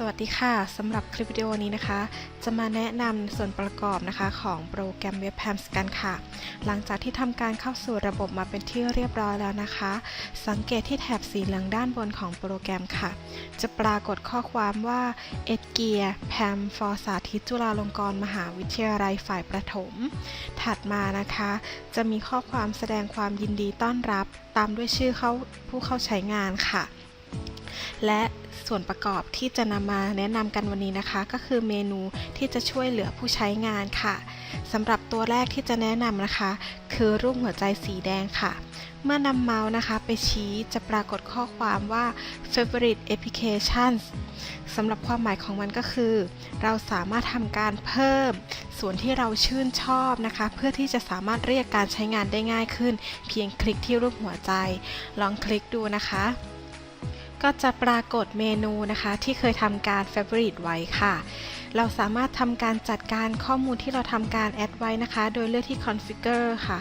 สวัสดีค่ะสำหรับคลิปวิดีโอนี้นะคะ จะมาแนะนำส่วนประกอบนะคะของโปรแกรม Webpams กันค่ะ หลังจากที่ทำการเข้าสู่ระบบมาเป็นที่เรียบร้อยแล้วนะคะ สังเกตที่แถบสีเหลืองด้านบนของโปรแกรมค่ะ จะปรากฏข้อความว่าเอ็ดเกียร์แพมฟอร์สาธิตจุฬาลงกรณ์มหาวิทยาลัยฝ่ายประถม ถัดมานะคะ จะมีข้อความแสดงความยินดีต้อนรับ ตามด้วยชื่อเขาผู้เข้าใช้งานค่ะ และส่วนประกอบที่จะนำมาแนะนำกันวันนี้นะคะ ก็คือเมนูที่จะช่วยเหลือผู้ใช้งานค่ะสำหรับตัวแรกที่จะแนะนำนะคะ คือรูปหัวใจสีแดงค่ะ เมื่อนำเมาส์นะคะ ไปชี้จะปรากฏข้อความว่า favorite applications สำหรับความหมายของมันก็คือ เราสามารถทำการเพิ่ม ส่วนที่เราชื่นชอบนะคะ เพื่อที่จะสามารถเรียกการใช้งานได้ง่ายขึ้น เพียงคลิกที่รูปหัวใจ ลองคลิกดูนะคะ ก็จะปรากฏเมนูนะคะที่เคยทำการ Favorite ไว้ค่ะ เราสามารถทำการจัดการข้อมูลที่เราทำการแอดไว้นะคะ โดยเลือกที่ Configure ค่ะ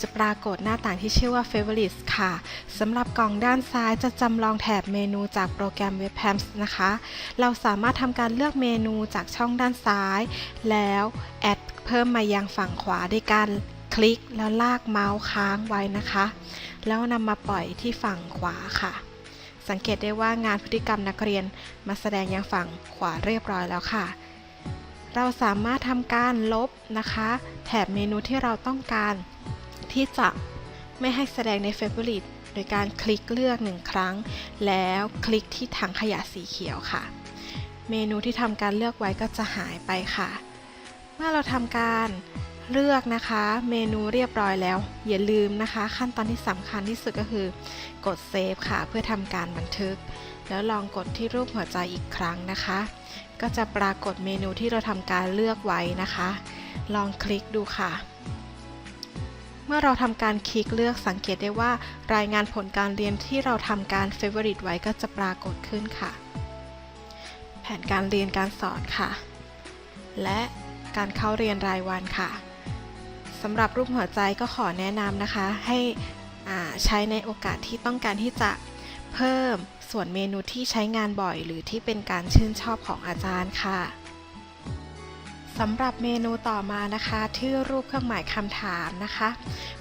จะปรากฏหน้าต่างที่ชื่อว่า Favorites ค่ะสำหรับกล่องด้านซ้ายจะจำลองแถบเมนูจากโปรแกรม Webpams นะคะ เราสามารถทำการเลือกเมนูจากช่องด้านซ้าย แล้วแอดเพิ่มมายังฝั่งขวาด้วยการคลิกแล้วลากเมาส์ค้างไว้นะคะ แล้วนำมาปล่อยที่ฝั่งขวาค่ะ สังเกตได้ว่างานพฤติกรรมนักเรียนมาแสดงยังฝั่งขวาเรียบร้อยแล้วค่ะ เราสามารถทำการลบนะคะ แถบเมนูที่เราต้องการที่จะไม่ให้แสดงใน Favorite โดยการคลิกเลือกหนึ่งครั้ง แล้วคลิกที่ถังขยะสีเขียวค่ะ เมนูที่ทำการเลือกไว้ก็จะหายไปค่ะ เมื่อเราทำการ เลือกนะคะ เมนูเรียบร้อยแล้ว อย่าลืมนะคะ ขั้นตอนที่สำคัญที่สุดก็คือ กดเซฟค่ะ เพื่อทำการบันทึก แล้วลองกดที่รูปหัวใจอีกครั้งนะคะ ก็จะปรากฏเมนูที่เราทำการเลือกไว้นะคะ ลองคลิกดูค่ะเมื่อเราทำการคลิกเลือกสังเกตได้ว่ารายงานผลการเรียนที่เราทำการ Favorite ไว้ก็จะปรากฏขึ้นค่ะ แผนการเรียนการสอนค่ะ และการเข้าเรียนรายวันค่ะ สำหรับรูปหัวใจก็ขอแนะนำนะคะ ให้ใช้ในโอกาสที่ต้องการที่จะเพิ่มส่วนเมนูที่ใช้งานบ่อย หรือที่เป็นการชื่นชอบของอาจารย์ค่ะสำหรับเมนูต่อมานะคะที่รูปเครื่องหมายคำถามนะคะ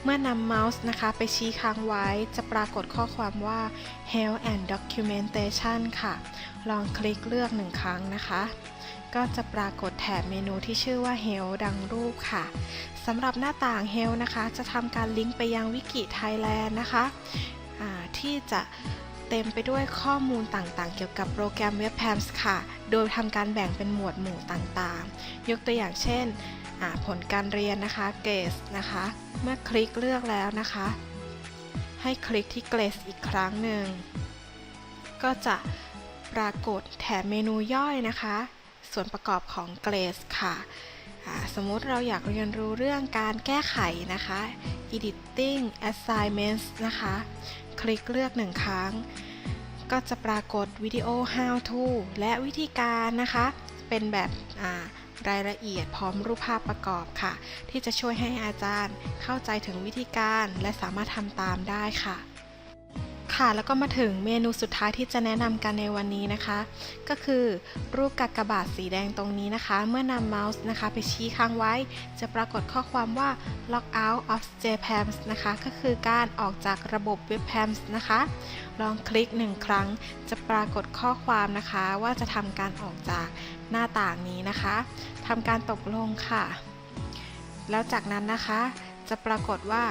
เมื่อนำเมาส์นะคะไปชี้ค้างไว้จะปรากฏข้อความว่า Health and Documentation ค่ะ ลองคลิกเลือกหนึ่งครั้งนะคะ ก็จะปรากฏแถบเมนูที่ชื่อว่า Health ดังรูปค่ะ สำหรับหน้าต่าง Hell นะคะ จะทำการลิงก์ไปยังวิกิไทยแลนด์นะคะะที่จะเต็มไปด้วยข้อมูลต่างๆ เกี่ยวกับโปรแกรม Webpams ค่ะ โดยทำการแบ่งเป็นหมวดหมู่ต่างๆ ยกตัวอย่างเช่น ผลการเรียนนะคะ เกรดนะคะ เมื่อคลิกเลือกแล้วนะคะ ให้คลิกที่เกรดอีกครั้งหนึ่ง ก็จะปรากฏแถบเมนูย่อยนะคะ ส่วนประกอบของเกรดค่ะ สมมุติเราอยากเรียนรู้เรื่องการแก้ไขนะคะ editing assignments นะคะ คลิกเลือกหนึ่งครั้ง ก็จะปรากฏวิดีโอ how to และวิธีการนะคะ เป็นแบบรายละเอียดพร้อมรูปภาพประกอบค่ะ ที่จะช่วยให้อาจารย์เข้าใจถึงวิธีการและสามารถทำตามได้ค่ะ ค่ะแล้วก็มาถึงเมนูสุดท้ายที่จะแนะนำกันในวันนี้นะคะ ก็คือรูปกากบาทสีแดงตรงนี้นะคะ เมื่อนำเมาส์นะคะ ไปชี้ค้างไว้ จะปรากฏข้อความว่า log out of JPAMS นะคะ ก็คือการออกจากระบบ WebPams นะคะ ลองคลิกหนึ่งครั้ง จะปรากฏข้อความนะคะ ว่าจะทำการออกจากหน้าต่างนี้นะคะทำการตกลงค่ะ แล้วจากนั้นนะคะ จะปรากฏว่า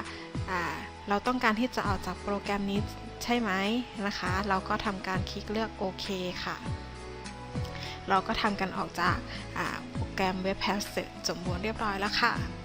เราต้องการที่จะออกจากโปรแกรมนี้ใช่ไหมนะคะ เราก็ทำการคลิกเลือกโอเคค่ะ เราก็ทำกันออกจากโปรแกรม Web p a s เสร็จสมบูรณ์เรียบร้อยแล้วค่ะ